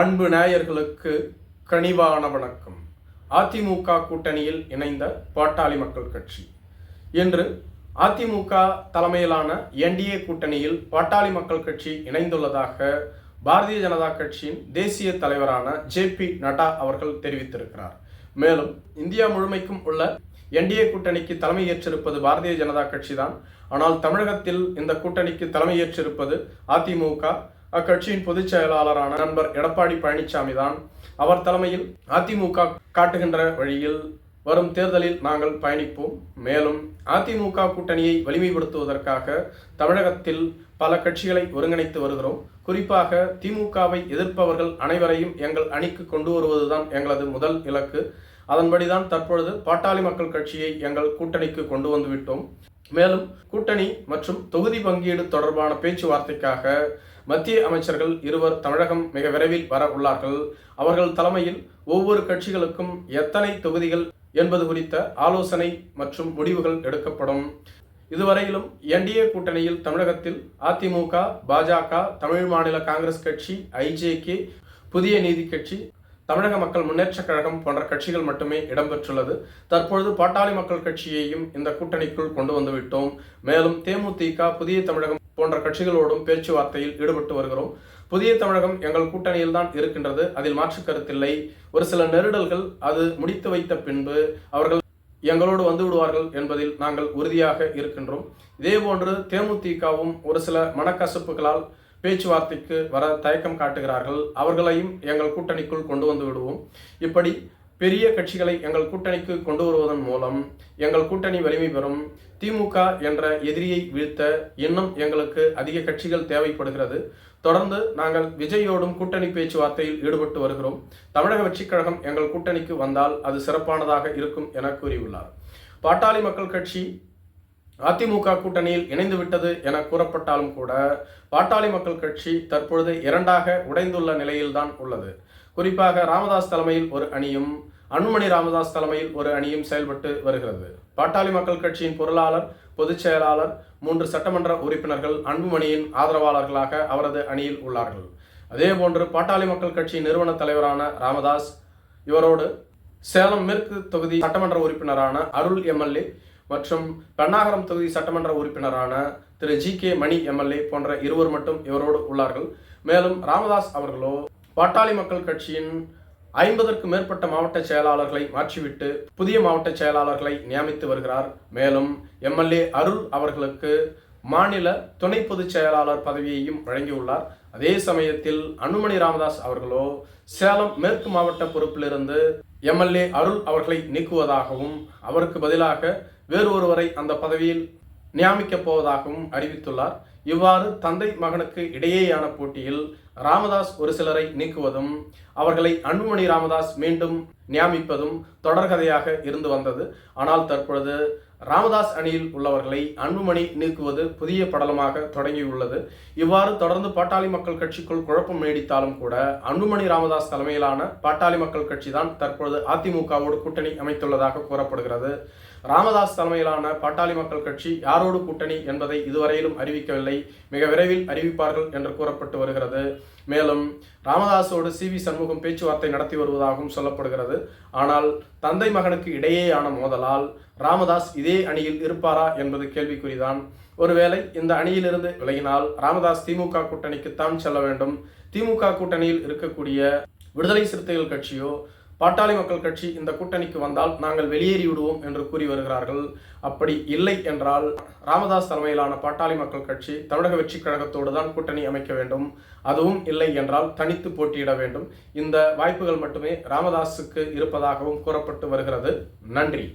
அன்பு நேயர்களுக்கு கனிவான வணக்கம். அதிமுக கூட்டணியில் இணைந்த பாட்டாளி மக்கள் கட்சி. இன்று அதிமுக தலைமையிலான என்டிஏ கூட்டணியில் பாட்டாளி மக்கள் கட்சி இணைந்துள்ளதாக பாரதிய ஜனதா கட்சியின் தேசிய தலைவரான ஜே பி நட்டா அவர்கள் தெரிவித்திருக்கிறார். மேலும் இந்தியா முழுமைக்கும் உள்ள என்டிஏ கூட்டணிக்கு தலைமை ஏற்றிருப்பது பாரதிய ஜனதா கட்சி தான் ஆனால் தமிழகத்தில் இந்த கூட்டணிக்கு தலைமை ஏற்றிருப்பது அதிமுக. அக்கட்சியின் பொதுச் செயலாளரான நண்பர் எடப்பாடி பழனிசாமி தான் அவர் தலைமையில் அதிமுக காட்டுகின்ற வழியில் வரும் தேர்தலில் நாங்கள் பயணிப்போம். மேலும் அதிமுக கூட்டணியை வலிமைப்படுத்துவதற்காக தமிழகத்தில் பல கட்சிகளை ஒருங்கிணைத்து வருகிறோம். குறிப்பாக திமுகவை எதிர்ப்பவர்கள் அனைவரையும் எங்கள் அணிக்கு கொண்டு வருவதுதான் எங்களது முதல் இலக்கு. அதன்படிதான் தற்பொழுது பாட்டாளி மக்கள் கட்சியை எங்கள் கூட்டணிக்கு கொண்டு வந்துவிட்டோம் மேலும் கூட்டணி மற்றும் தொகுதி பங்கீடு தொடர்பான பேச்சுவார்த்தைக்காக மத்திய அமைச்சர்கள் இருவர் தமிழகம் மிக விரைவில் வர உள்ளார்கள். அவர்கள் தலைமையில் ஒவ்வொரு கட்சிகளுக்கும் எத்தனை தொகுதிகள் என்பது குறித்த ஆலோசனை மற்றும் முடிவுகள் எடுக்கப்படும். இதுவரையிலும் என்டிஏ கூட்டணியில் தமிழகத்தில் அதிமுக பாஜக தமிழ் மாநில காங்கிரஸ் கட்சி ஐஜேகே புதிய நீதி கட்சி தமிழக மக்கள் முன்னேற்றக் கழகம் போன்ற கட்சிகள் மட்டுமே இடம்பெற்றுள்ளது. தற்பொழுது பாட்டாளி மக்கள் கட்சியையும் இந்த கூட்டணிக்குள் கொண்டு வந்துவிட்டோம் மேலும் தேமுதிக புதிய தமிழகம் போன்ற கட்சிகளோடும் பேச்சுவார்த்தையில் ஈடுபட்டு வருகிறோம். புதிய தமிழகம் எங்கள் கூட்டணியில் தான் இருக்கின்றது. அதில் மாற்று கருத்தில்லை. ஒரு சில நெருடல்கள் அது முடித்து வைத்த பின்பு அவர்கள் எங்களோடு வந்து விடுவார்கள் என்பதில் நாங்கள் உறுதியாக இருக்கின்றோம். இதேபோன்று தேமுதிகவும் ஒரு சில மனக்கசப்புகளால் பேச்சுவார்த்தைக்கு வர தயக்கம் காட்டுகிறார்கள். அவர்களையும் எங்கள் கூட்டணிக்குள் கொண்டு வந்து விடுவோம். இப்படி பெரிய கட்சிகளை எங்கள் கூட்டணிக்கு கொண்டு வருவதன் மூலம் எங்கள் கூட்டணி வலிமை பெறும். திமுக என்ற எதிரியை வீழ்த்த இன்னும் எங்களுக்கு அதிக கட்சிகள் தேவைப்படுகிறது. தொடர்ந்து நாங்கள் விஜயோடும் கூட்டணி பேச்சுவார்த்தையில் ஈடுபட்டு வருகிறோம். தமிழக வெற்றிக் கழகம் எங்கள் கூட்டணிக்கு வந்தால் அது சிறப்பானதாக இருக்கும் என கூறியுள்ளார். பாட்டாளி மக்கள் கட்சி அதிமுக கூட்டணியில் இணைந்து விட்டது என கூறப்பட்டாலும் கூட பாட்டாளி மக்கள் கட்சி தற்பொழுது இரண்டாக உடைந்துள்ள நிலையில்தான் உள்ளது. குறிப்பாக ராமதாஸ் தலைமையில் ஒரு அணியும் அன்புமணி ராமதாஸ் தலைமையில் ஒரு அணியும் செயல்பட்டு வருகிறது. பாட்டாளி மக்கள் கட்சியின் பொருளாளர் பொதுச் செயலாளர் மூன்று சட்டமன்ற உறுப்பினர்கள் அன்புமணியின் ஆதரவாளர்களாக அவரது அணியில் உள்ளார்கள். அதேபோன்று பாட்டாளி மக்கள் கட்சி நிறுவன தலைவரான ராமதாஸ் இவரோடு சேலம் மேற்கு தொகுதி சட்டமன்ற உறுப்பினரான அருள் எம்எல்ஏ மற்றும் பெண்ணாகரம் தொகுதி சட்டமன்ற உறுப்பினரான Thiru G K Mani MLA போன்ற இருவர் மட்டும் இவரோடு உள்ளார்கள். மேலும் ராமதாஸ் அவர்களோ பாட்டாளி மக்கள் கட்சியின் ஐம்பதற்கு மேற்பட்ட மாவட்ட செயலாளர்களை மாற்றிவிட்டு புதிய மாவட்ட செயலாளர்களை நியமித்து வருகிறார். மேலும் எம்எல்ஏ அருள் அவர்களுக்கு மாநில துணை பொதுச் செயலாளர் பதவியையும் வழங்கியுள்ளார். அதே சமயத்தில் அனுமணி ராமதாஸ் அவர்களோ சேலம் மேற்கு மாவட்ட பொறுப்பிலிருந்து எம்எல்ஏ அருள் அவர்களை நீக்குவதாகவும் அவருக்கு பதிலாக வேறு ஒருவரை அந்த பதவியில் நியமிக்கப் போவதாகவும் அறிவித்துள்ளார். இவ்வாறு தந்தை மகனுக்கு இடையேயான போட்டியில் ராமதாஸ் ஒரு சிலரை நீக்குவதும் அவர்களை அன்புமணி ராமதாஸ் மீண்டும் நியமிப்பதும் தொடர்கதையாக இருந்து வந்தது. ஆனால் தற்பொழுது ராமதாஸ் அணியில் உள்ளவர்களை அன்புமணி நீக்குவது புதிய படலமாக தொடங்கியுள்ளது. இவ்வாறு தொடர்ந்து பாட்டாளி மக்கள் கட்சிக்குள் குழப்பம் நீடித்தாலும் கூட அன்புமணி ராமதாஸ் தலைமையிலான பாட்டாளி மக்கள் கட்சி தான் தற்பொழுது அதிமுகவோடு கூட்டணி அமைத்துள்ளதாக கூறப்படுகிறது. ராமதாஸ் தலைமையிலான பாட்டாளி மக்கள் கட்சி யாரோடு கூட்டணி என்பதை இதுவரையிலும் அறிவிக்கவில்லை. மிக விரைவில் அறிவிப்பார்கள் என்று கூறப்பட்டு வருகிறது. மேலும் ராமதாஸோடு சி வி சண்முகம் பேச்சுவார்த்தை நடத்தி வருவதாகவும் சொல்லப்படுகிறது. ஆனால் தந்தை மகனுக்கு இடையேயான மோதலால் ராமதாஸ் இதே அணியில் இருப்பாரா என்பது கேள்விக்குறிதான். ஒருவேளை இந்த அணியிலிருந்து விலகினால் ராமதாஸ் திமுக கூட்டணிக்குத்தான் செல்ல வேண்டும். திமுக கூட்டணியில் இருக்கக்கூடிய விடுதலை சிறுத்தைகள் கட்சியோ பாட்டாளி மக்கள் கட்சி இந்த கூட்டணிக்கு வந்தால் நாங்கள் வெளியேறி விடுவோம் என்று கூறி வருகிறார்கள். அப்படி இல்லை என்றால் ராமதாஸ் தலைமையிலான பாட்டாளி மக்கள் கட்சி தமிழக வெற்றி கழகத்தோடு தான் கூட்டணி அமைக்க வேண்டும். அதுவும் இல்லை என்றால் தனித்து போட்டியிட வேண்டும். இந்த வாய்ப்புகள் மட்டுமே ராமதாஸுக்கு இருப்பதாகவும் கூறப்பட்டு வருகிறது. நன்றி.